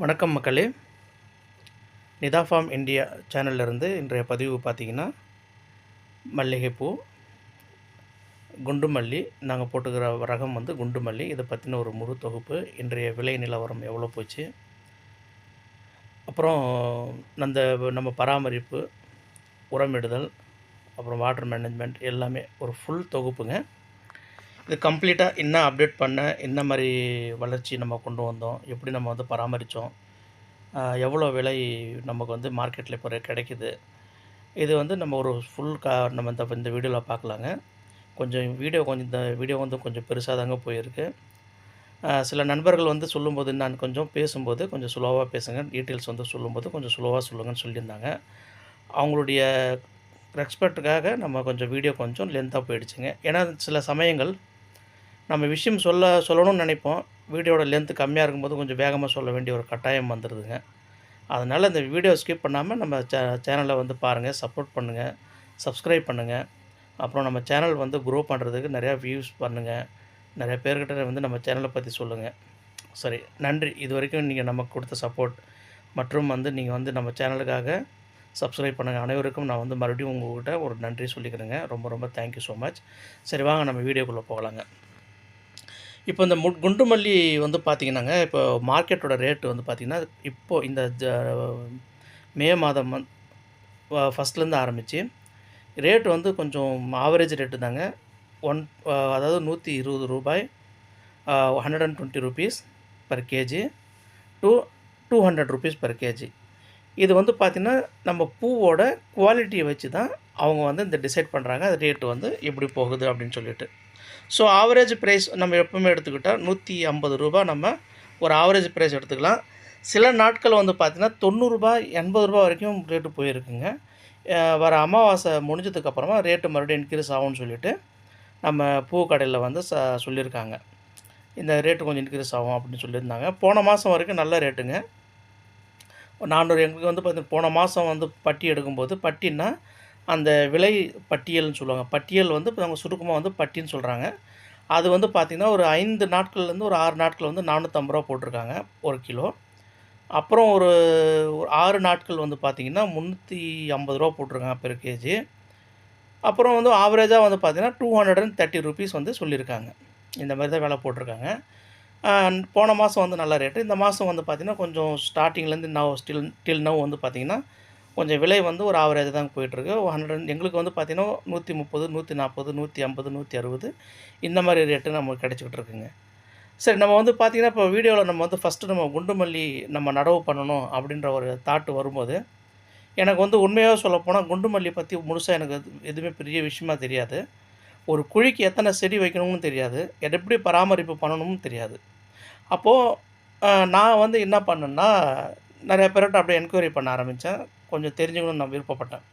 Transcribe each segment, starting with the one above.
வணக்கம் மக்களே. Nita form India சேனல்லேருந்து இன்றைய பதிவு பார்த்திங்கன்னா மல்லிகைப்பூ குண்டு மல்லி நாங்கள் போட்டுக்கிற ரகம் வந்து குண்டு மல்லி இதை பற்றின ஒரு முழு தொகுப்பு இன்றைய விலை நிலவரம் எவ்வளோ போச்சு அப்புறம் அந்த நம்ம பராமரிப்பு உரமிடுதல் அப்புறம் வாட்டர் மேனேஜ்மெண்ட் எல்லாமே ஒரு ஃபுல் தொகுப்புங்க. இது கம்ப்ளீட்டாக என்ன அப்டேட் பண்ண என்ன மாதிரி வளர்ச்சி நம்ம கொண்டு வந்தோம் எப்படி நம்ம வந்து பராமரித்தோம் எவ்வளோ விலை நமக்கு வந்து மார்க்கெட்டில் இப்போ கிடைக்குது. இது வந்து நம்ம ஒரு ஃபுல் கா நம்ம இந்த இந்த வீடியோவில் பார்க்கலாங்க. கொஞ்சம் வீடியோ கொஞ்சம் இந்த வீடியோ வந்து கொஞ்சம் பெருசாக தாங்க போயிருக்கு. சில நண்பர்கள் வந்து சொல்லும்போது நான் கொஞ்சம் பேசும்போது கொஞ்சம் ஸ்லோவாக பேசுங்க. டீட்டெயில்ஸ் வந்து சொல்லும்போது கொஞ்சம் ஸ்லோவாக சொல்லுங்கன்னு சொல்லியிருந்தாங்க. அவங்களுடைய ரெஸ்பெக்ட்டுக்காக நம்ம கொஞ்சம் வீடியோ கொஞ்சம் லென்த்தாக போயிடுச்சுங்க. ஏன்னா சில சமயங்கள் நம்ம விஷயம் சொல்ல சொல்லணும்னு நினைப்போம். வீடியோட லென்த்து கம்மியாக இருக்கும்போது கொஞ்சம் வேகமாக சொல்ல வேண்டிய ஒரு கட்டாயம் வந்துடுதுங்க அதனால் இந்த வீடியோ ஸ்கிப் பண்ணாமல் நம்ம சே சேனலை வந்து பாருங்கள் சப்போர்ட் பண்ணுங்கள் சப்ஸ்கிரைப் பண்ணுங்கள் அப்புறம் நம்ம சேனல் வந்து க்ரோ பண்ணுறதுக்கு நிறையா வியூஸ் பண்ணுங்கள் நிறைய பேர்கிட்ட வந்து நம்ம சேனலை பற்றி சொல்லுங்கள் சரி நன்றி. இது வரைக்கும் நீங்கள் நமக்கு கொடுத்த சப்போர்ட் மற்றும் வந்து நீங்கள் வந்து நம்ம சேனலுக்காக சப்ஸ்கிரைப் பண்ணுங்கள் அனைவருக்கும் நான் வந்து மறுபடியும் உங்கள்கிட்ட ஒரு நன்றி சொல்லிக்கிறேங்க. ரொம்ப ரொம்ப தேங்க்யூ ஸோ மச் சரி வாங்க நம்ம வீடியோக்குள்ளே போகலாங்க. இப்போ இந்த மு குண்டு மல்லி வந்து பார்த்திங்கன்னாங்க இப்போ மார்க்கெட்டோட ரேட்டு வந்து பார்த்திங்கன்னா இப்போது இந்த ஜ மே மாதம் ஃபஸ்ட்லேருந்து ஆரம்பித்து ரேட்டு வந்து கொஞ்சம் ஆவரேஜ் ரேட்டு தாங்க. ஒன் அதாவது நூற்றி இருபது ரூபாய் hundred and twenty rupees per KG to two hundred rupees per KG இது வந்து பார்த்திங்கன்னா நம்ம பூவோட குவாலிட்டியை வச்சு தான் அவங்க வந்து இந்த டிசைட் பண்ணுறாங்க அது ரேட்டு வந்து எப்படி போகுது அப்படின்னு சொல்லிட்டு. ஸோ ஆவரேஜ் ப்ரைஸ் நம்ம எப்பவுமே எடுத்துக்கிட்டால் நூற்றி ஐம்பது ரூபா நம்ம ஒரு ஆவரேஜ் ப்ரைஸ் எடுத்துக்கலாம். சில நாட்கள் வந்து பார்த்திங்கன்னா தொண்ணூறுரூபா எண்பது ரூபா வரைக்கும் ரேட்டு போயிருக்குங்க. வர அமாவாசை முடிஞ்சதுக்கப்புறமா ரேட்டு மறுபடியும் இன்க்ரீஸ் ஆகும்னு சொல்லிவிட்டு நம்ம பூ கடையில் வந்து ச சொல்லியிருக்காங்க. இந்த ரேட்டு கொஞ்சம் இன்க்ரீஸ் ஆகும் அப்படின்னு சொல்லியிருந்தாங்க. போன மாதம் வரைக்கும் நல்ல ரேட்டுங்க நானூறு எங்களுக்கு வந்து பார்த்திங்கன்னா போன மாதம் வந்து பட்டி எடுக்கும்போது பட்டின்னா அந்த விலை பட்டியல்னு சொல்லுவாங்க. பட்டியல் வந்து இப்போ அவங்க சுருக்கமாக வந்து பட்டின்னு சொல்கிறாங்க அது வந்து பார்த்திங்கன்னா ஒரு ஐந்து நாட்கள்லேருந்து ஒரு ஆறு நாட்கள் வந்து நானூற்றம்பது ரூபா போட்டிருக்காங்க ஒரு கிலோ. அப்புறம் ஒரு ஒரு ஆறு நாட்கள் வந்து பார்த்திங்கன்னா முந்நூற்றி ஐம்பது ரூபா போட்டிருக்காங்க பெர் கேஜி அப்புறம் வந்து ஆவரேஜாக வந்து பார்த்திங்கன்னா two hundred and thirty rupees வந்து சொல்லியிருக்காங்க. இந்த மாதிரி தான் விலை போட்டிருக்காங்க. போன மாதம் வந்து நல்ல ரேட்டு இந்த மாதம் வந்து பார்த்திங்கன்னா கொஞ்சம் ஸ்டார்டிங்லேருந்து நவ் ஸ்டில் டில் நவ் வந்து பார்த்திங்கன்னா கொஞ்சம் விலை வந்து ஒரு ஆவரேஜ் தான் போயிட்டுருக்கு. ஹண்ட்ரட் எங்களுக்கு வந்து பார்த்திங்கன்னா நூற்றி முப்பது நூற்றி நாற்பது நூற்றி ஐம்பது நூற்றி அறுபது இந்த மாதிரி ரேட்டு நமக்கு கிடச்சிக்கிட்டு இருக்குங்க. சரி நம்ம வந்து பார்த்திங்கன்னா இப்போ வீடியோவில் நம்ம வந்து ஃபஸ்ட்டு நம்ம குண்டுமல்லி நம்ம நடவு பண்ணணும் அப்படின்ற ஒரு தாட்டு வரும்போது எனக்கு வந்து உண்மையாக சொல்லப்போனால் குண்டுமல்லி பற்றி முழுசாக எனக்கு எதுவுமே பெரிய விஷயமா தெரியாது. ஒரு குழிக்கு எத்தனை செடி வைக்கணும்னு தெரியாது. எப்படி பராமரிப்பு பண்ணணும்னு தெரியாது. அப்போது நான் வந்து என்ன பண்ணேன்னா நிறைய பேர்கிட்ட அப்படியே என்கொயரி பண்ண ஆரம்பித்தேன் கொஞ்சம் தெரிஞ்சுக்கணும்னு நான் விருப்பப்பட்டேன்.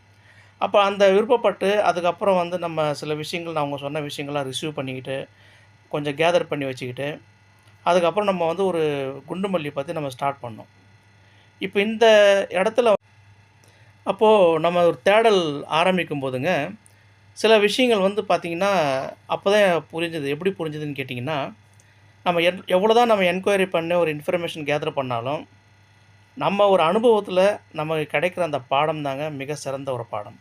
அப்போ அந்த விருப்பப்பட்டு அதுக்கப்புறம் வந்து நம்ம சில விஷயங்கள் நான் அவங்க சொன்ன விஷயங்கள்லாம் ரிசீவ் பண்ணிக்கிட்டு கொஞ்சம் கேதர் பண்ணி வச்சுக்கிட்டு அதுக்கப்புறம் நம்ம வந்து ஒரு குண்டு மல்லி பற்றி நம்ம ஸ்டார்ட் பண்ணோம். இப்போ இந்த இடத்துல அப்போது நம்ம ஒரு தேடல் ஆரம்பிக்கும் போதுங்க சில விஷயங்கள் வந்து பார்த்திங்கன்னா அப்போ தான் புரிஞ்சுது. எப்படி புரிஞ்சுதுன்னு கேட்டிங்கன்னா நம்ம என் எவ்வளோ தான் நம்ம என்கொயரி பண்ணி ஒரு இன்ஃபர்மேஷன் கேதர் பண்ணாலும் நம்ம ஒரு அனுபவத்தில் நமக்கு கிடைக்கிற அந்த பாடம் தாங்க மிக சிறந்த ஒரு பாடம்.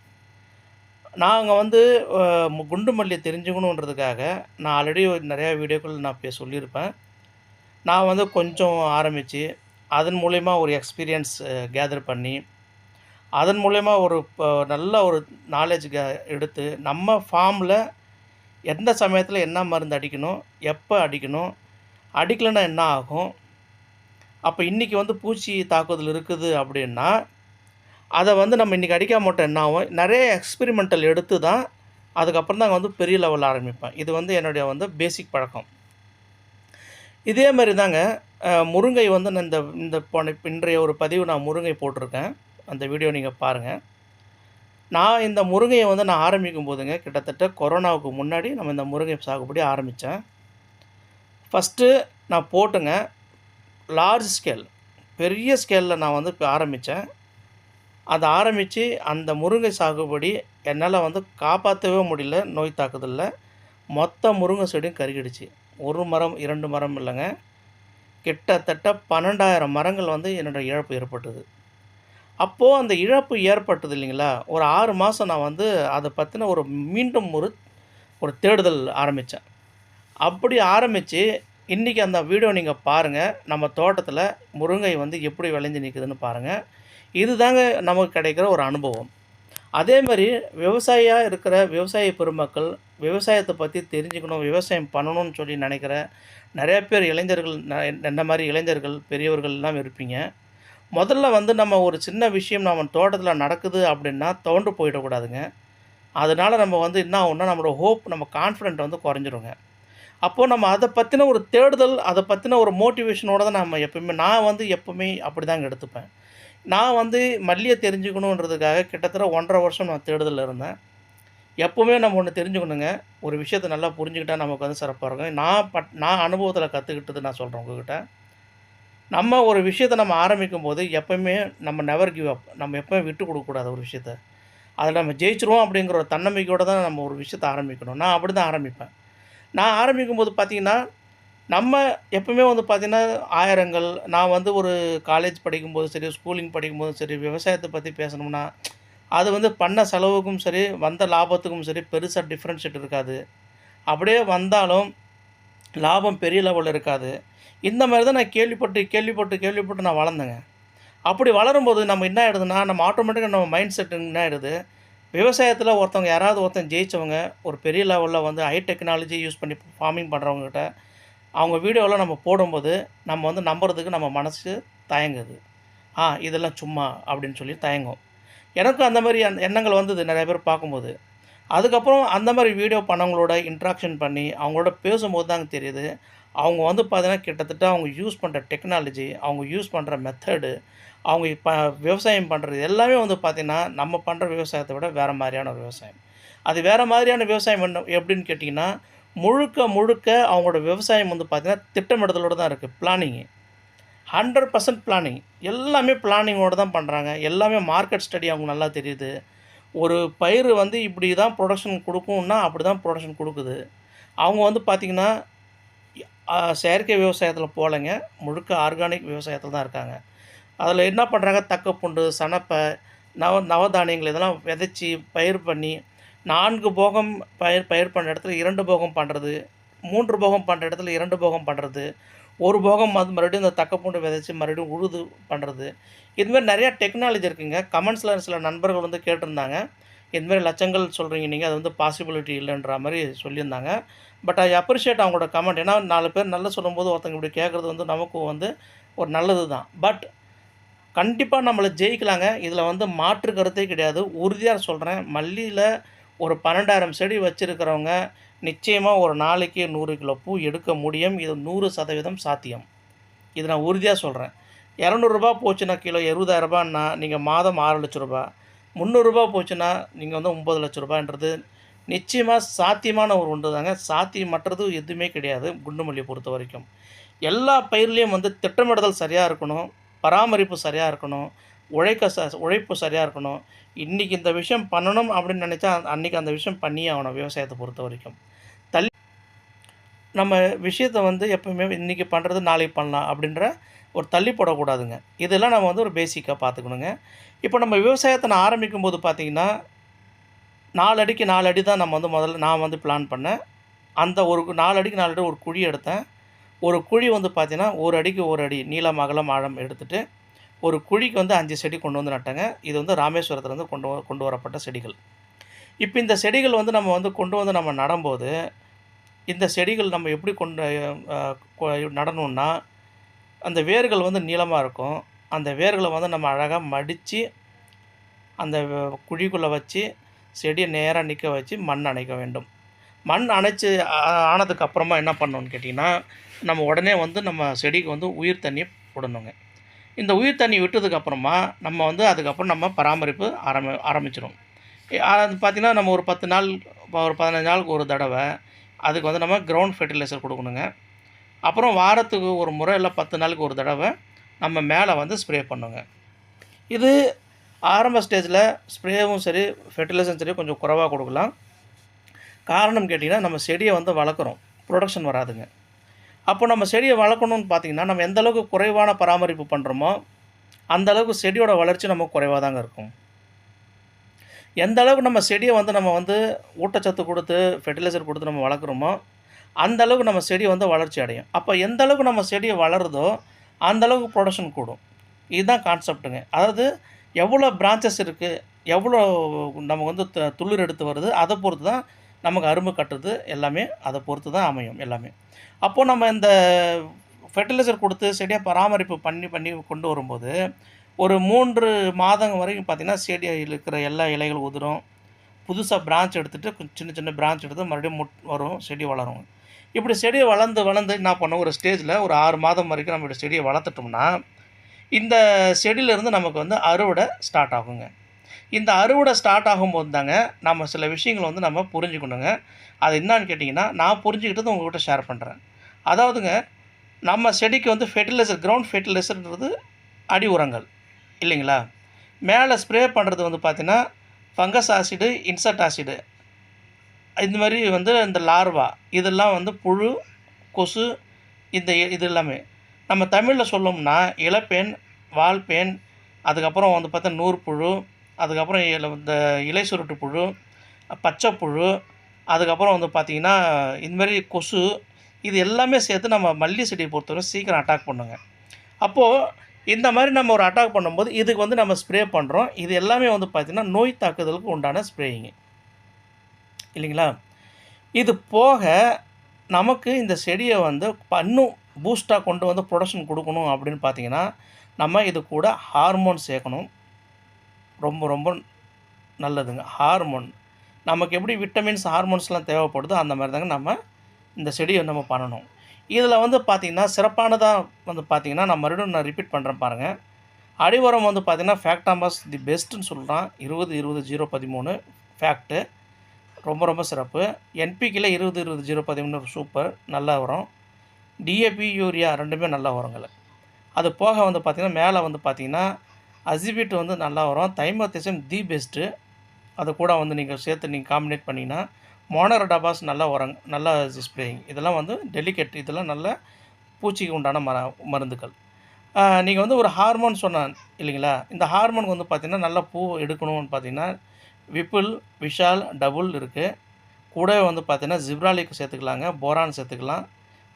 நாங்கள் வந்து குண்டு மல்லியை தெரிஞ்சுக்கணுன்றதுக்காக நான் ஆல்ரெடி நிறையா வீடியோக்கள் நான் இப்போ சொல்லியிருப்பேன். நான் வந்து கொஞ்சம் ஆரம்பித்து அதன் மூலயமா ஒரு எக்ஸ்பீரியன்ஸ் கேதர் பண்ணி அதன் மூலயமா ஒரு நல்ல ஒரு நாலேஜ் எடுத்து நம்ம ஃபார்மில் எந்த சமயத்தில் என்ன மருந்து அடிக்கணும் எப்போ அடிக்கணும் அடிக்கலைன்னா என்ன ஆகும்? அப்போ இன்றைக்கி வந்து பூச்சி தாக்குதல் இருக்குது அப்படின்னா அதை வந்து நம்ம இன்றைக்கி அடிக்க மாட்டோம் என்ன ஆகும்? நிறைய எக்ஸ்பெரிமெண்டல் எடுத்து தான் அதுக்கப்புறம் தான் வந்து பெரிய லெவலில் ஆரம்பிப்பேன். இது வந்து என்னுடைய வந்து பேசிக் பழக்கம். இதே மாதிரி தாங்க முருங்கை வந்து நான் இந்த இந்த போன இன்றைய ஒரு பதிவு நான் முருங்கை போட்டிருக்கேன். அந்த வீடியோ நீங்கள் பாருங்கள் நான் இந்த முருங்கையை வந்து நான் ஆரம்பிக்கும் போதுங்க கிட்டத்தட்ட கொரோனாவுக்கு முன்னாடி நம்ம இந்த முருங்கை சாகுபடி ஆரம்பித்தேன். ஃபஸ்ட்டு நான் போட்டுங்க. லார்ஜ் ஸ்கேல் பெரிய ஸ்கேலில் நான் வந்து இப்போ ஆரம்பித்தேன் அதை ஆரம்பித்து அந்த முருங்கை சாகுபடி என்னால் வந்து காப்பாற்றவே முடியல நோய் தாக்குதலில். மொத்த முருங்கை செடியும் கருகிடுச்சு. ஒரு மரம் இரண்டு மரம் இல்லைங்க. கிட்டத்தட்ட பன்னெண்டாயிரம் மரங்கள் வந்து என்னோடய இழப்பு ஏற்பட்டது. அப்போது அந்த இழப்பு ஏற்பட்டது இல்லைங்களா? ஒரு ஆறு மாதம் நான் வந்து அதை பற்றின ஒரு மீண்டும் ஒரு ஒரு தேடுதல் ஆரம்பித்தேன் அப்படி ஆரம்பித்து இன்றைக்கி அந்த வீடியோ நீங்கள் பாருங்கள் நம்ம தோட்டத்தில் முருங்கை வந்து எப்படி விளைஞ்சு நிற்குதுன்னு பாருங்கள் இதுதாங்க நமக்கு கிடைக்கிற ஒரு அனுபவம். அதே மாதிரி விவசாயியாக இருக்கிற விவசாய பெருமக்கள் விவசாயத்தை பற்றி தெரிஞ்சுக்கணும் விவசாயம் பண்ணணும்னு சொல்லி நினைக்கிற நிறைய பேர் இளைஞர்கள் என்ன மாதிரி இளைஞர்கள் பெரியவர்கள்லாம் இருப்பீங்க. முதல்ல வந்து நம்ம ஒரு சின்ன விஷயம் நம்ம தோட்டத்தில் நடக்குது அப்படின்னா தோண்டு போயிடக்கூடாதுங்க. அதனால் நம்ம வந்து என்ன ஆகும்னா நம்மளோட ஹோப் நம்ம கான்ஃபிடென்ட் வந்து குறைஞ்சிருங்க. அப்போது நம்ம அதை பற்றின ஒரு தேடுதல் அதை பற்றின ஒரு மோட்டிவேஷனோட தான் நம்ம எப்பவுமே நான் வந்து எப்பவுமே அப்படி தாங்க எடுத்துப்பேன். நான் வந்து மல்லியை தெரிஞ்சுக்கணுன்றதுக்காக கிட்டத்தட்ட ஒன்றரை வருஷம் நான் தேடுதலில் இருந்தேன். எப்போவுமே நம்ம ஒன்று தெரிஞ்சுக்கணுங்க. ஒரு விஷயத்தை நல்லா புரிஞ்சுக்கிட்டா நமக்கு வந்து சிறப்பாக இருக்கும். நான் பட் நான் அனுபவத்தில் கற்றுக்கிட்டது நான் சொல்கிறேன் உங்ககிட்ட. நம்ம ஒரு விஷயத்தை நம்ம ஆரம்பிக்கும் போது எப்பவுமே நம்ம நெவர் கிவ் அப் நம்ம எப்போயுமே விட்டு கொடுக்கக்கூடாது ஒரு விஷயத்த. அதில் நம்ம ஜெயிச்சிருவோம் அப்படிங்கிற ஒரு தன்னம்பிக்கையோடு தான் நம்ம ஒரு விஷயத்தை ஆரம்பிக்கணும். நான் அப்படி தான் ஆரம்பிப்பேன். நான் ஆரம்பிக்கும் போது பார்த்திங்கன்னா நம்ம எப்பவுமே வந்து பார்த்திங்கன்னா ஆயிரங்கள் நான் வந்து ஒரு காலேஜ் படிக்கும்போது சரி ஸ்கூலிங் படிக்கும்போதும் சரி விவசாயத்தை பற்றி பேசணும்னா அது வந்து பண்ண செலவுக்கும் சரி வந்த லாபத்துக்கும் சரி பெருசாக டிஃப்ரென்ஷியேட் இருக்காது. அப்படியே வந்தாலும் லாபம் பெரிய லெவலில் இருக்காது. இந்த மாதிரி தான் நான் கேள்விப்பட்டு கேள்விப்பட்டு கேள்விப்பட்டு நான் வளர்ந்தேங்க. அப்படி வளரும்போது நம்ம என்ன ஆகிடுதுன்னா நம்ம ஆட்டோமேட்டிக்காக நம்ம மைண்ட் செட் என்ன ஆகிடுது விவசாயத்தில் ஒருத்தவங்க யாராவது ஒருத்தன் ஜெயிச்சவங்க ஒரு பெரிய லெவலில் வந்து ஹை டெக்னாலஜி யூஸ் பண்ணி ஃபார்மிங் பண்ணுறவங்ககிட்ட அவங்க வீடியோவில் நம்ம போடும்போது நம்ம வந்து நம்புறதுக்கு நம்ம மனசு தயங்குது. ஆ இதெல்லாம் சும்மா அப்படின்னு சொல்லி தயங்கும். எனக்கும் அந்த மாதிரி அந்த எண்ணங்கள் வந்தது நிறைய பேர் பார்க்கும்போது. அதுக்கப்புறம் அந்த மாதிரி வீடியோ பண்ணவங்களோட இன்ட்ராக்ஷன் பண்ணி அவங்களோட பேசும்போது தாங்க தெரியுது. அவங்க வந்து பார்த்தீங்கன்னா கிட்டத்தட்ட அவங்க யூஸ் பண்ணுற டெக்னாலஜி அவங்க யூஸ் பண்ணுற மெத்தடு அவங்க இப்போ விவசாயம் பண்ணுறது எல்லாமே வந்து பார்த்திங்கன்னா நம்ம பண்ணுற விவசாயத்தை விட வேறு மாதிரியான ஒரு விவசாயம். அது வேறு மாதிரியான விவசாயம் என்ன எப்படின்னு கேட்டிங்கன்னா முழுக்க முழுக்க அவங்களோட விவசாயம் வந்து பார்த்திங்கன்னா திட்டமிடுதலோடு தான் இருக்குது பிளானிங்கு ஹண்ட்ரட் பர்சன்ட் பிளானிங் எல்லாமே பிளானிங்கோடு தான் பண்ணுறாங்க எல்லாமே மார்க்கெட் ஸ்டடி அவங்க நல்லா தெரியுது. ஒரு பயிர் வந்து இப்படி தான் ப்ரொடக்ஷன் கொடுக்கும்னா அப்படி தான் ப்ரொடக்ஷன் கொடுக்குது. அவங்க வந்து பார்த்திங்கன்னா செயற்கை விவசாயத்தில் போகலைங்க முழுக்க ஆர்கானிக் விவசாயத்தில் தான் இருக்காங்க. அதில் என்ன பண்ணுறாங்க தக்கப்பூண்டு சணப்பை நவ நவதானியங்கள் இதெல்லாம் விதைச்சி பயிர் பண்ணி நான்கு போகம் பயிர் பயிர் பண்ணுற இடத்துல இரண்டு போகம் பண்ணுறது மூன்று போகம் பண்ணுற இடத்துல இரண்டு போகம் பண்ணுறது ஒரு போகம் அது மறுபடியும் இந்த தக்கப்பூண்டு விதைச்சி மறுபடியும் உழுது பண்ணுறது இதுமாதிரி நிறையா டெக்னாலஜி இருக்குங்க. கமெண்ட்ஸில் சில நண்பர்கள் வந்து கேட்டிருந்தாங்க. இதுமாரி லட்சங்கள் சொல்கிறீங்க நீங்கள் அது வந்து பாசிபிலிட்டி இல்லைன்ற மாதிரி சொல்லியிருந்தாங்க. பட் ஐ அப்ரிஷியேட் அவங்களோட கமெண்ட் ஏன்னா நாலு பேர் நல்லா சொல்லும்போது ஒருத்தங்க இப்படி கேட்குறது வந்து நமக்கும் வந்து ஒரு நல்லது தான் பட் கண்டிப்பாக நம்மளை ஜெயிக்கலாங்க. இதில் வந்து மாற்று கருத்தே கிடையாது. உறுதியாக சொல்கிறேன் மல்லியில் ஒரு பன்னெண்டாயிரம் செடி வச்சுருக்கிறவங்க நிச்சயமாக ஒரு நாளைக்கு நூறு கிலோ பூ எடுக்க முடியும். இது நூறு சதவீதம் சாத்தியம். இது நான் உறுதியாக சொல்கிறேன் இரநூறுபா போச்சுன்னா கிலோ இருபதாயிரரூபான்னா நீங்கள் மாதம் ஆறு லட்ச ரூபா முந்நூறுரூபா போச்சுன்னா நீங்கள் வந்து ஒம்பது லட்ச ரூபான்றது நிச்சயமாக சாத்தியமான ஒரு ஒன்று தாங்க சாத்தியமற்றது எதுவுமே கிடையாது குண்டுமல்லியை பொறுத்த வரைக்கும். எல்லா பயிர்லேயும் வந்து திட்டமிடுதல் சரியாக இருக்கணும் பராமரிப்பு சரியாக இருக்கணும் உழைக்க ச உழைப்பு சரியாக இருக்கணும். இன்றைக்கி இந்த விஷயம் பண்ணணும் அப்படின்னு நினச்சா அன்றைக்கி அந்த விஷயம் பண்ணியே ஆகணும் விவசாயத்தை பொறுத்த வரைக்கும். தள்ளி நம்ம விஷயத்தை வந்து எப்பவுமே இன்றைக்கி பண்ணுறது நாளைக்கு பண்ணலாம் அப்படின்ற ஒரு தள்ளி போடக்கூடாதுங்க. இதெல்லாம் நம்ம வந்து ஒரு பேசிக்காக பார்த்துக்கணுங்க. இப்போ நம்ம விவசாயத்தை நான் ஆரம்பிக்கும் போது பார்த்தீங்கன்னா நாலு அடிக்கு நாலு அடி தான் நம்ம வந்து முதல்ல நான் வந்து பிளான் பண்ணேன். அந்த ஒரு நாலு அடிக்கு நாலு அடி ஒரு குழி எடுத்தேன். ஒரு குழி வந்து பார்த்தீங்கன்னா ஒரு அடிக்கு ஒரு அடி நீளம் அகலம் ஆழம் எடுத்துட்டு ஒரு குழிக்கு வந்து அஞ்சு செடி கொண்டு வந்து நட்டேங்க. இது வந்து ராமேஸ்வரத்துலேருந்து கொண்டு கொண்டு வரப்பட்ட செடிகள். இப்போ இந்த செடிகள் வந்து நம்ம வந்து கொண்டு வந்து நம்ம நடும்போது இந்த செடிகள் நம்ம எப்படி கொண்டு கொ- நடணும்னா அந்த வேர்கள் வந்து நீளமாக இருக்கும். அந்த வேர்களை வந்து நம்ம அழகாக மடித்து அந்த குழிக்குள்ளே வச்சு செடியை நேராக நிற்க வச்சு மண் அணைக்க வேண்டும். மண் அணைச்சி ஆனதுக்கப்புறமா என்ன பண்ணணும்னு கேட்டிங்கன்னா நம்ம உடனே வந்து நம்ம செடிக்கு வந்து உயிர் தண்ணி விடணுங்க இந்த உயிர் தண்ணி விட்டதுக்கப்புறமா நம்ம வந்து அதுக்கப்புறம் நம்ம பராமரிப்பு ஆரம்பி ஆரம்பிச்சிடும் அது பார்த்திங்கன்னா நம்ம ஒரு பத்து நாள் ஒரு பதினஞ்சு நாளுக்கு ஒரு தடவை அதுக்கு வந்து நம்ம கிரவுண்ட் ஃபெர்டிலைசர் கொடுக்கணுங்க. அப்புறம் வாரத்துக்கு ஒரு முறை இல்லை பத்து நாளுக்கு ஒரு தடவை நம்ம மேலே வந்து ஸ்ப்ரே பண்ணுங்க. இது ஆரம்ப ஸ்டேஜில் ஸ்ப்ரேவும் சரி ஃபெர்டிலைசரும் சரி கொஞ்சம் குறைவாக கொடுக்கலாம். காரணம் கேட்டிங்கன்னா நம்ம செடியை வந்து வளர்க்குறோம். ப்ரொடக்ஷன் வராதுங்க. அப்போ நம்ம செடியை வளர்க்கணும்னு பார்த்தீங்கன்னா நம்ம எந்த அளவுக்கு குறைவான பராமரிப்பு பண்ணுறோமோ அந்த அளவுக்கு செடியோட வளர்ச்சி நமக்கு குறைவாக தாங்க இருக்கும். எந்த அளவுக்கு நம்ம செடியை வந்து நம்ம வந்து ஊட்டச்சத்து கொடுத்து ஃபெர்டிலைசர் கொடுத்து நம்ம வளர்க்குறோமோ அந்த அளவுக்கு நம்ம செடி வந்து வளர்ச்சி அடையும். அப்போ எந்த அளவுக்கு நம்ம செடியை வளருதோ அந்த அளவுக்கு ப்ரொடக்ஷன் கூடும். இதுதான் கான்செப்ட்டுங்க அதாவது எவ்வளோ பிரான்ச்சஸ் இருக்குது எவ்வளோ நமக்கு வந்து த- துளிர் எடுத்து வருது அதை பொறுத்து தான் நமக்கு அரும்பு கட்டுறது எல்லாமே அதை பொறுத்து தான் அமையும் எல்லாமே. அப்போது நம்ம இந்த ஃபெர்டிலைசர் கொடுத்து செடியாக பராமரிப்பு பண்ணி பண்ணி கொண்டு வரும்போது ஒரு மூன்று மாதம் வரைக்கும் பார்த்திங்கன்னா செடியில் இருக்கிற எல்லா இலைகள் உதிரும். புதுசாக பிரான்ச் எடுத்துகிட்டு சின்ன சின்ன பிரான்ச் எடுத்து மறுபடியும் முட் வரும் செடி வளரும். இப்படி செடியை வளர்ந்து வளர்ந்து என்ன பண்ணோம்? ஒரு ஸ்டேஜில் ஒரு ஆறு மாதம் வரைக்கும் நம்ம இப்படி செடியை வளர்த்துட்டோம்னா இந்த செடியிலேருந்து நமக்கு வந்து அறுவடை ஸ்டார்ட் ஆகுங்க. இந்த அறுவடை ஸ்டார்ட் ஆகும்போது தாங்க நம்ம சில விஷயங்களை வந்து நம்ம புரிஞ்சுக்கணுங்க. அது என்னன்னு கேட்டிங்கன்னா நான் புரிஞ்சுக்கிட்டது உங்கள்கிட்ட ஷேர் பண்ணுறேன் அதாவதுங்க நம்ம செடிக்கு வந்து ஃபெர்டிலைசர் கிரவுண்ட் ஃபெர்டிலைசர்ன்றது அடி உரங்கள் இல்லைங்களா? மேலே ஸ்ப்ரே பண்ணுறது வந்து பார்த்திங்கன்னா ஃபங்கஸ் ஆசிடு இன்செக்ட் ஆசிடு இந்த மாதிரி வந்து இந்த லார்வா இதெல்லாம் வந்து புழு கொசு இந்த இது எல்லாமே. நம்ம தமிழில் சொல்லணும்னா இலப்பேன் வால்பேன் அதுக்கப்புறம் வந்து பார்த்தா நூற்புழு அதுக்கப்புறம் இந்த இலை சுருட்டு புழு பச்சை புழு அதுக்கப்புறம் வந்து பார்த்திங்கன்னா இந்த மாதிரி கொசு இது எல்லாமே சேர்த்து நம்ம மல்லி செடியை பொறுத்தவரை சீக்கிரம் அட்டாக் பண்ணுங்க. அப்போது இந்த மாதிரி நம்ம ஒரு அட்டாக் பண்ணும்போது இதுக்கு வந்து நம்ம ஸ்ப்ரே பண்ணுறோம் இது எல்லாமே வந்து பார்த்திங்கன்னா நோய் தாக்குதலுக்கு உண்டான ஸ்ப்ரேயிங்கு இல்லைங்களா? இது போக நமக்கு இந்த செடியை வந்து பண்ணும் இன்னும் பூஸ்ட்டாக கொண்டு வந்து ப்ரொடக்ஷன் கொடுக்கணும் அப்படின்னு பார்த்தீங்கன்னா நம்ம இது கூட ஹார்மோன் சேர்க்கணும். ரொம்ப ரொம்ப நல்லதுங்க. ஹார்மோன் நமக்கு எப்படி விட்டமின்ஸ் ஹார்மோன்ஸ்லாம் தேவைப்படுதோ அந்த மாதிரி தாங்க நம்ம இந்த செடியை நம்ம பண்ணணும். இதில் வந்து பார்த்திங்கன்னா சிறப்பானதாக வந்து பார்த்திங்கன்னா நான் மறுபடியும் நான் ரிப்பீட் பண்ணுறேன் பாருங்கள் அடிவரம் வந்து பார்த்திங்கன்னா ஃபேக்டாம்பஸ் தி பெஸ்ட்டுன்னு சொல்கிறான் இருபது இருபது ஜீரோ பதிமூணு. ஃபேக்ட்டு ரொம்ப ரொம்ப சிறப்பு. என்பிக்கில் இருபது இருபது ஜீரோ பதிமூணு சூப்பர் நல்லா வரும். டிஏபி யூரியா ரெண்டுமே நல்லா வருங்கள அது போக வந்து பார்த்திங்கன்னா மேலே வந்து பார்த்திங்கன்னா அசிபிட் வந்து நல்லா வரும். தைமத்திசம் தி பெஸ்ட்டு அது கூட வந்து நீங்கள் சேர்த்து நீங்கள் காம்பினேட் பண்ணிங்கன்னா மோனரடாபாஸ் நல்லா உரங் நல்லா ஸ்ப்ரேயிங் இதெல்லாம் வந்து டெலிகேட் இதெல்லாம் நல்ல பூச்சிக்கு உண்டான மர மருந்துகள். நீங்கள் வந்து ஒரு ஹார்மோன் சொன்னான் இல்லைங்களா? இந்த ஹார்மோனுக்கு வந்து பார்த்திங்கன்னா நல்லா பூ எடுக்கணும்னு பார்த்தீங்கன்னா விப்புல் விஷால் டபுள் இருக்குது கூடவே வந்து பார்த்திங்கன்னா ஜிப்ராலிக் சேர்த்துக்கலாங்க. போரான் சேர்த்துக்கலாம்.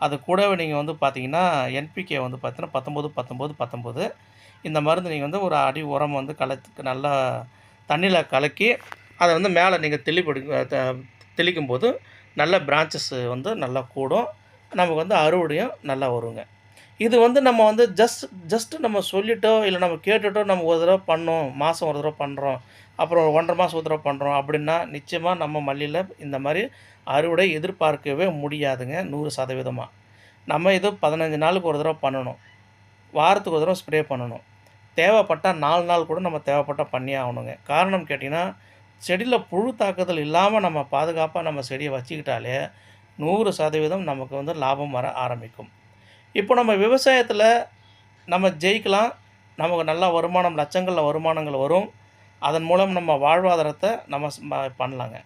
அது கூடவே நீங்கள் வந்து பார்த்தீங்கன்னா என்பிகே வந்து பார்த்தீங்கன்னா பத்தொம்போது பத்தொம்போது பத்தொம்போது. இந்த மருந்து நீங்கள் வந்து ஒரு அடி உரம் வந்து கலத்து நல்லா தண்ணியில் கலக்கி அதை வந்து மேலே நீங்கள் தெளிப்படு தெளிக்கும்போது நல்ல பிரான்ச்சஸ் வந்து நல்லா கூடும். நமக்கு வந்து அறுவடையும் நல்லா வருங்க. இது வந்து நம்ம வந்து ஜஸ்ட் ஜஸ்ட்டு நம்ம சொல்லிட்டோ இல்லை நம்ம கேட்டுட்டோ நம்ம ஒரு தடவை பண்ணோம் மாதம் ஒரு தடவை பண்ணுறோம் அப்புறம் ஒன்றரை மாதம் ஒரு தடவை பண்ணுறோம் அப்படின்னா நிச்சயமாக நம்ம மல்லியில் இந்த மாதிரி அறுவடை எதிர்பார்க்கவே முடியாதுங்க நூறு சதவீதமாக நம்ம இது பதினஞ்சு நாளுக்கு ஒரு தடவை பண்ணணும். வாரத்துக்கு ஒரு தடவை ஸ்ப்ரே பண்ணணும். தேவைப்பட்டால் நாலு நாள் கூட நம்ம தேவைப்பட்டால் பண்ணியே ஆகணுங்க. காரணம் கேட்டிங்கன்னா செடியில் புழு தாக்குதல் இல்லாமல் நம்ம பாதுகாப்பாக நம்ம செடியை வச்சுக்கிட்டாலே நூறு சதவீதம் நமக்கு வந்து லாபம் வர ஆரம்பிக்கும். இப்போ நம்ம விவசாயத்தில் நம்ம ஜெயிக்கலாம். நமக்கு நல்ல வருமானம் லட்சங்களில் வருமானங்கள் வரும். அதன் மூலம் நம்ம வாழ்வாதாரத்தை நம்ம ஸ்- பண்ணலாங்க.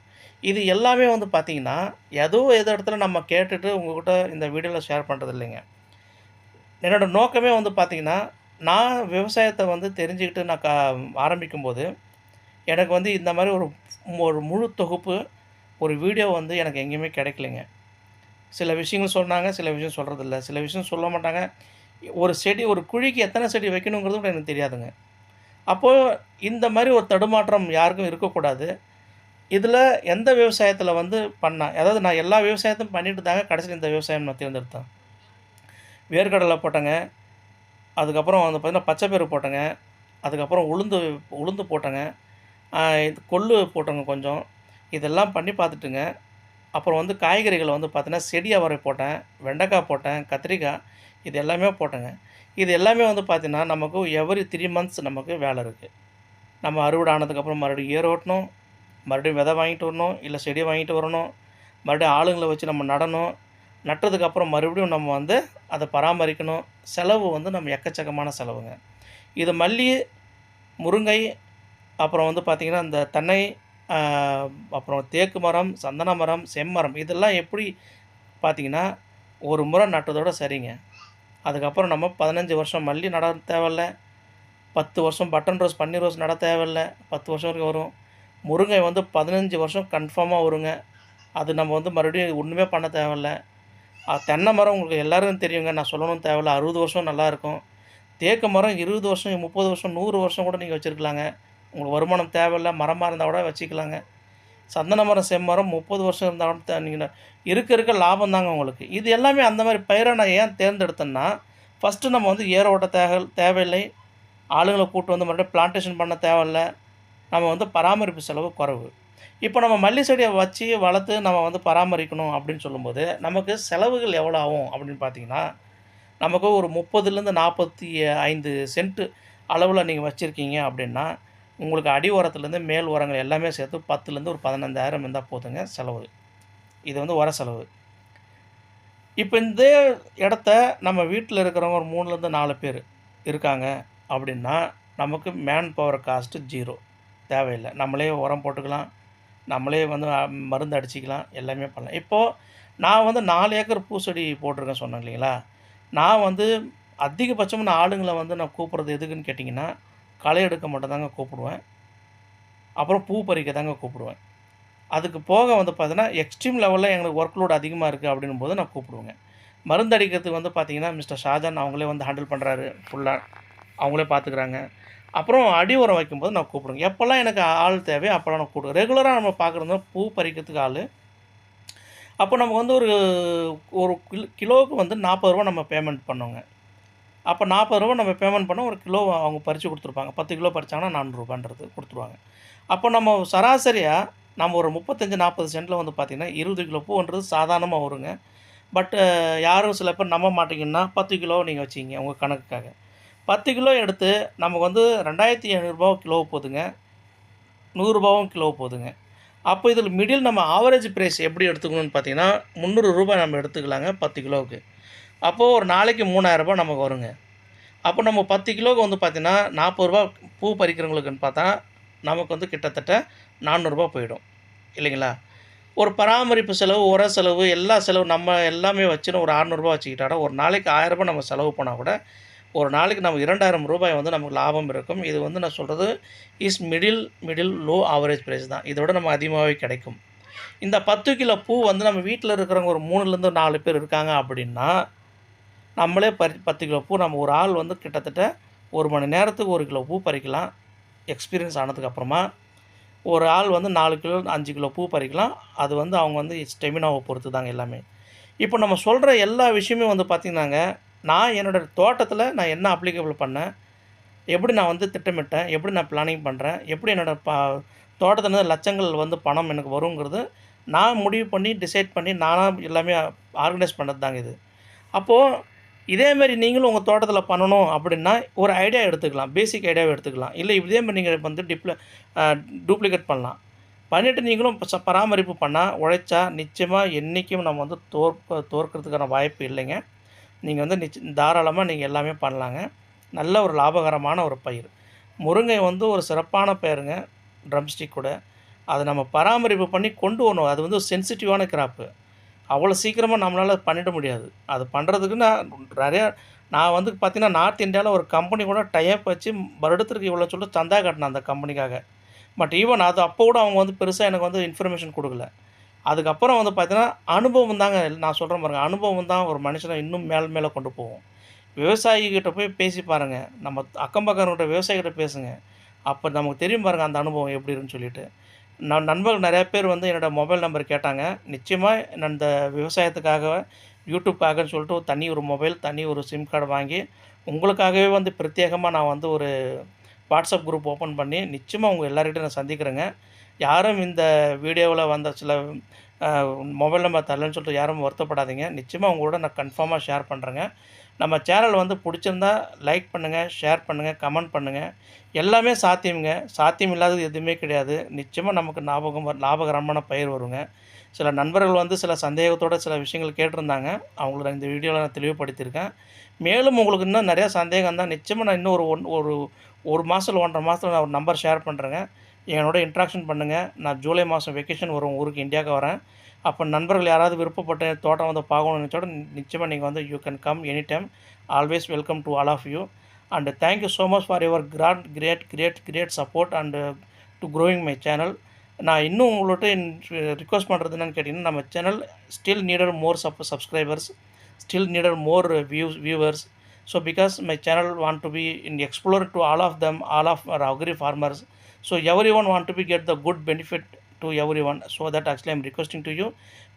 இது எல்லாமே வந்து பார்த்திங்கன்னா ஏதோ எது இடத்துல நம்ம கேட்டுட்டு உங்கள்கிட்ட இந்த வீடியோவில் ஷேர் பண்ணுறது இல்லைங்க. என்னோடய நோக்கமே வந்து பார்த்திங்கன்னா நான் விவசாயத்தை வந்து தெரிஞ்சுக்கிட்டு நான் க ஆரம்பிக்கும்போது எனக்கு வந்து இந்த மாதிரி ஒரு ஒரு முழு தொகுப்பு ஒரு வீடியோ வந்து எனக்கு எங்கேயுமே கிடைக்கலைங்க. சில விஷயங்கள் சொன்னாங்க சில விஷயம் சொல்கிறதில்ல சில விஷயம் சொல்ல மாட்டாங்க. ஒரு செடி ஒரு குழிக்கு எத்தனை செடி வைக்கணுங்கிறது கூட எனக்கு தெரியாதுங்க. அப்போது இந்த மாதிரி ஒரு தடுமாற்றம் யாருக்கும் இருக்கக்கூடாது. இதில் எந்த விவசாயத்தில் வந்து பண்ணால் அதாவது நான் எல்லா விவசாயத்தையும் பண்ணிட்டு தாங்க கடைசியில் இந்த விவசாயம் நான் தேர்ந்தெடுத்தேன். வேர்க்கடலை போட்டேங்க அதுக்கப்புறம் வந்து பார்த்திங்கன்னா பச்சைப்பயிறு போட்டேங்க அதுக்கப்புறம் உளுந்து உளுந்து போட்டேங்க இது கொள்ளு போட்டேங்க கொஞ்சம். இதெல்லாம் பண்ணி பார்த்துட்டுங்க. அப்புறம் வந்து காய்கறிகளை வந்து பார்த்தீங்கன்னா செடி அவரை போட்டேன் வெண்டைக்காய் போட்டேன் கத்திரிக்காய் இது எல்லாமே போட்டேங்க. இது எல்லாமே வந்து பார்த்திங்கன்னா நமக்கு எவ்ரி த்ரீ மந்த்ஸ் நமக்கு வேலை இருக்குது நம்ம அறுவடை ஆனதுக்கப்புறம் மறுபடியும் ஏர் ஓட்டணும் மறுபடியும் விதை வாங்கிட்டு வரணும் இல்லை செடி வாங்கிட்டு வரணும் மறுபடியும் ஆளுங்களை வச்சு நம்ம நடணும். நட்டதுக்கப்புறம் மறுபடியும் நம்ம வந்து அதை பராமரிக்கணும். செலவு வந்து நம்ம எக்கச்சக்கமான செலவுங்க. இது மல்லி முருங்கை அப்புறம் வந்து பார்த்திங்கன்னா இந்த தென்னை அப்புறம் தேக்கு மரம் சந்தன மரம் செம்மரம் இதெல்லாம் எப்படி பார்த்திங்கன்னா ஒரு முறை நட்டதோட சரிங்க. அதுக்கப்புறம் நம்ம பதினஞ்சு வருஷம் மல்லி நட தேவையில்ல. பத்து வருஷம் பட்டன் ரோஸ் பன்னீர் ரோஸ் நட தேவையில்ல. பத்து வருஷம் வரைக்கும் வரும். முருங்கை வந்து பதினஞ்சு வருஷம் கன்ஃபார்மாக வருங்க. அது நம்ம வந்து மறுபடியும் ஒன்றுமே பண்ண தேவையில்ல. தென்னை மரம் உங்களுக்கு எல்லாருக்கும் தெரியுங்க. நான் சொல்லணும் தேவையில்ல. அறுபது வருஷம் நல்லாயிருக்கும் தேக்கு மரம் இருபது வருஷம் முப்பது வருஷம் நூறு வருஷம் கூட நீங்கள் வச்சுருக்கலாங்க. உங்களுக்கு வருமானம் தேவையில்ல. மரமாக இருந்தால் கூட வச்சுக்கலாங்க. சந்தன மரம் செம்மரம் முப்பது வருஷம் இருந்தால் நீங்கள் இருக்க இருக்க லாபம் தாங்க உங்களுக்கு. இது எல்லாமே அந்த மாதிரி பயிரை நான் ஏன் தேர்ந்தெடுத்தேன்னா ஃபஸ்ட்டு நம்ம வந்து ஏர் ஓட்ட தேவை தேவையில்லை. ஆளுங்களை கூட்டு வந்து மறுபடியும் பிளான்டேஷன் பண்ண தேவையில்ல. நம்ம வந்து பராமரிப்பு செலவு குறைவு. இப்போ நம்ம மல்லி செடியை வச்சு வளர்த்து நம்ம வந்து பராமரிக்கணும் அப்படின்னு சொல்லும்போது நமக்கு செலவுகள் எவ்வளோ ஆகும் அப்படின்னு பார்த்தீங்கன்னா நமக்கு ஒரு முப்பதுலேருந்து நாற்பத்தி ஐந்து சென்ட்டு அளவில் நீங்கள் வச்சுருக்கீங்க அப்படின்னா உங்களுக்கு அடி உரத்துலேருந்து மேல் உரங்கள் எல்லாமே சேர்த்து பத்துலேருந்து ஒரு பதினஞ்சாயிரம் இருந்தால் போதுங்க செலவு. இது வந்து உர செலவு. இப்போ இந்த இடத்த நம்ம வீட்டில் இருக்கிறவங்க ஒரு மூணுலேருந்து நாலு பேர் இருக்காங்க அப்படின்னா நமக்கு மேன் பவர் காஸ்ட்டு ஜீரோ தேவையில்லை. நம்மளே உரம் போட்டுக்கலாம். நம்மளே வந்து மருந்து அடிச்சிக்கலாம். எல்லாமே பண்ணலாம். இப்போது நான் வந்து நாலு ஏக்கர் பூச்செடி போட்டிருக்கேன் சொன்னேன் இல்லைங்களா? நான் வந்து அதிகபட்சமாக நான் ஆளுங்களை வந்து நான் கூப்பிட்றது எதுக்குன்னு கேட்டிங்கன்னா களை எடுக்க மட்டும் தாங்க கூப்பிடுவேன். அப்புறம் பூ பறிக்க தாங்க கூப்பிடுவேன். அதுக்கு போக வந்து பார்த்தீங்கன்னா எக்ஸ்ட்ரீம் லெவலில் எங்களுக்கு ஒர்க் லோடு அதிகமாக இருக்குது அப்படின்னும் போது நான் கூப்பிடுவேங்க. மருந்து அடிக்கிறதுக்கு வந்து பார்த்திங்கன்னா மிஸ்டர் ஷாஜான் அவங்களே வந்து ஹேண்டில் பண்ணுறாரு ஃபுல்லாக அவங்களே பார்த்துக்குறாங்க. அப்புறம் அடி உரம் வைக்கும்போது நான் கூப்பிடுவேன் எப்போல்லாம் எனக்கு ஆள் தேவையோ அப்போல்லாம் நான் கூப்பிடுவேன். ரெகுலராக நம்ம பார்க்குறது பூ பறிக்கிறதுக்கு ஆள். அப்போ நமக்கு வந்து ஒரு ஒரு கிலோ கிலோவுக்கு வந்து நாற்பது ரூபா நம்ம பேமெண்ட் பண்ணுவோங்க. அப்போ நாற்பது ரூபா நம்ம பேமெண்ட் பண்ணால் ஒரு கிலோ அவங்க பறித்து கொடுத்துருப்பாங்க. பத்து கிலோ பறிச்சாங்கன்னா நானூறுரூபான்றது கொடுத்துருவாங்க. அப்போ நம்ம சராசரியாக நம்ம ஒரு முப்பத்தஞ்சு நாற்பது சென்ட்டில் வந்து பார்த்திங்கன்னா இருபது கிலோ பூன்றது சாதாரணமாக வருங்க. பட்டு யாரும் சில பேர் நம்ப மாட்டிங்கன்னா பத்து கிலோ நீங்கள் வச்சிங்க உங்கள் கணக்குக்காக. பத்து கிலோ எடுத்து நமக்கு வந்து ரெண்டாயிரத்தி ஐநூறுரூபா கிலோ போதுங்க. நூறுரூபாவும் கிலோ போகுதுங்க அப்போ இதில் மிடில் நம்ம ஆவரேஜ் ப்ரைஸ் எப்படி எடுத்துக்கணும்னு பார்த்தீங்கன்னா முந்நூறு ரூபாய் நம்ம எடுத்துக்கலாங்க பத்து கிலோவுக்கு. அப்போது ஒரு நாளைக்கு மூணாயிரரூபா நமக்கு வருங்க. அப்போ நம்ம பத்து கிலோவுக்கு வந்து பார்த்திங்கன்னா நாற்பது ரூபா பூ பறிக்கிறவங்களுக்குன்னு பார்த்தா நமக்கு வந்து கிட்டத்தட்ட நானூறுரூபா போயிடும். இல்லைங்களா? ஒரு பராமரிப்பு செலவு உர செலவு எல்லா செலவு நம்ம எல்லாமே வச்சுன்னு ஒரு அறநூறுபா வச்சுக்கிட்டா ஒரு நாளைக்கு ஆயிரரூபா நம்ம செலவு பண்ணால் கூட ஒரு நாளைக்கு நம்ம இரண்டாயிரம் ரூபாய் வந்து நமக்கு லாபம் இருக்கும். இது வந்து நான் சொல்கிறது is middle middle low average price தான். இதோட நம்ம அதிகமாகவே கிடைக்கும். இந்த பத்து கிலோ பூ வந்து நம்ம வீட்டில் இருக்கிறவங்க ஒரு மூணுலேருந்து நாலு பேர் இருக்காங்க அப்படின்னா நம்மளே பறி பத்து கிலோ பூ நம்ம ஒரு ஆள் வந்து கிட்டத்தட்ட ஒரு மணி நேரத்துக்கு ஒரு கிலோ பூ பறிக்கலாம். எக்ஸ்பீரியன்ஸ் ஆனதுக்கப்புறமா ஒரு ஆள் வந்து நாலு கிலோ அஞ்சு கிலோ பூ பறிக்கலாம். அது வந்து அவங்க வந்து ஸ்டெமினாவை பொறுத்து தாங்க எல்லாமே. இப்போ நம்ம சொல்கிற எல்லா விஷயமே வந்து பார்த்திங்கன்னாங்க நான் என்னோடய தோட்டத்தில் நான் என்ன அப்ளிகபிள் பண்ணேன் எப்படி நான் வந்து திட்டமிட்டேன் எப்படி நான் பிளானிங் பண்ணுறேன் எப்படி என்னோடய பா தோட்டத்தில் லட்சங்கள் வந்து பணம் எனக்கு வருங்கிறது நான் முடிவு பண்ணி டிசைட் பண்ணி நானாக எல்லாமே ஆர்கனைஸ் பண்ணது தாங்க இது. அப்போது இதேமாரி நீங்களும் உங்கள் தோட்டத்தில் பண்ணணும் அப்படின்னா ஒரு ஐடியா எடுத்துக்கலாம் பேசிக் ஐடியாவை எடுத்துக்கலாம். இல்லை இதேமாதிரி நீங்கள் வந்து டிப்ள டூப்ளிகேட் பண்ணலாம். பண்ணிவிட்டு நீங்களும் பராமரிப்பு பண்ணால் உழைச்சா நிச்சயமாக என்றைக்கும் நம்ம வந்து தோற்க தோற்கிறதுக்கான வாய்ப்பு இல்லைங்க. நீங்கள் வந்து நிச்ச தாராளமாக நீங்கள் எல்லாமே பண்ணலாங்க. நல்ல ஒரு லாபகரமான ஒரு பயிர். முருங்கை வந்து ஒரு சிறப்பான பயிருங்க ட்ரம்ஸ்டிக் கூட. அதை நம்ம பராமரிப்பு பண்ணி கொண்டு வரணும். அது வந்து சென்சிட்டிவான கிராப்பு அவ்வளோ சீக்கிரமாக நம்மளால் பண்ணிட முடியாது. அது பண்ணுறதுக்கு நான் நிறையா நான் வந்து பார்த்தீங்கன்னா நார்த் இந்தியாவில் ஒரு கம்பெனி கூட டைப் வச்சு வருடத்திற்கு இவ்வளோ சொல்லி சந்தா கட்டினேன் அந்த கம்பெனிக்காக பட் ஈவன் அது அப்போ கூட அவங்க வந்து பெருசாக எனக்கு வந்து இன்ஃபர்மேஷன் கொடுக்கல. அதுக்கப்புறம் வந்து பார்த்தீங்கன்னா அனுபவம் தாங்க நான் சொல்கிறேன் பாருங்கள் அனுபவம் தான் ஒரு மனுஷனை இன்னும் மேல் மேலே கொண்டு போவோம் விவசாயிகிட்ட போய் பேசி பாருங்கள் நம்ம அக்கம் பக்கம்கிட்ட விவசாயிகிட்ட பேசுங்க. அப்போ நமக்கு தெரியும் பாருங்கள் அந்த அனுபவம் எப்படி இருக்குன்னு சொல்லிட்டு. நான் நண்பர்கள் நிறையா பேர் வந்து என்னோடய மொபைல் நம்பர் கேட்டாங்க. நிச்சயமாக நான் இந்த விவசாயத்துக்காக யூடியூப்காகன்னு சொல்லிட்டு ஒரு தனி ஒரு மொபைல் தனி ஒரு சிம் கார்டு வாங்கி உங்களுக்காகவே வந்து பிரத்யேகமாக நான் வந்து ஒரு வாட்ஸ்அப் குரூப் ஓப்பன் பண்ணி நிச்சயமாக உங்கள் எல்லார்கிட்டையும் நான் சந்திக்கிறேங்க. யாரும் இந்த வீடியோவில் வந்த சில மொபைல் நம்பர் தரலன்னு சொல்லிட்டு யாரும் வருத்தப்படாதீங்க. நிச்சயமாக உங்களோட நான் கன்ஃபார்மாக ஷேர் பண்ணுறேங்க நம்ம சேனல் வந்து பிடிச்சிருந்தா லைக் பண்ணுங்கள் ஷேர் பண்ணுங்கள் கமெண்ட் பண்ணுங்கள் எல்லாமே சாத்தியமுங்க. சாத்தியம் இல்லாதது எதுவுமே கிடையாது. நிச்சயமாக நமக்கு ஞாபகம் வ- லாபகரமான பயிர் வருங்க. சில நண்பர்கள் வந்து சில சந்தேகத்தோட சில விஷயங்கள் கேட்டிருந்தாங்க. அவங்கள நான் இந்த வீடியோவில் நான் தெளிவுபடுத்தியிருக்கேன். மேலும் உங்களுக்கு இன்னும் நிறையா சந்தேகம் தான் நிச்சயமாக நான் இன்னும் ஒரு ஒன் ஒரு ஒரு மாதம் ஒன்றரை மாதத்தில் நான் ஒரு நம்பர் ஷேர் பண்ணுறேங்க என்னோட இன்ட்ராக்ஷன் பண்ணுங்கள் நான் ஜூலை மாதம் வெக்கேஷன் வரும் ஊருக்கு இந்தியாவுக்கு வரேன். அப்போ நண்பர்கள் யாராவது விருப்பப்பட்ட தோட்டம் வந்து பார்க்கணும்னு நினச்சோட நிச்சயமாக நீங்கள் வந்து you can come any time always welcome to all of you and thank you so much for your grand great great great support and to growing my channel நான் இன்னும் உங்கள்கிட்ட ரிக்வஸ்ட் பண்ணுறது என்னென்னு கேட்டிங்கன்னா நம்ம channel still need a more sub subscribers still need a more views viewers so because my channel want to be in explore to all of them all of our agri farmers so everyone want to be get the good benefit to every one so that actually I'm requesting to you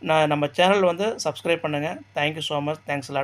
நான் நம்ம channel வந்து subscribe பண்ணுங்கள் thank you so much thanks lot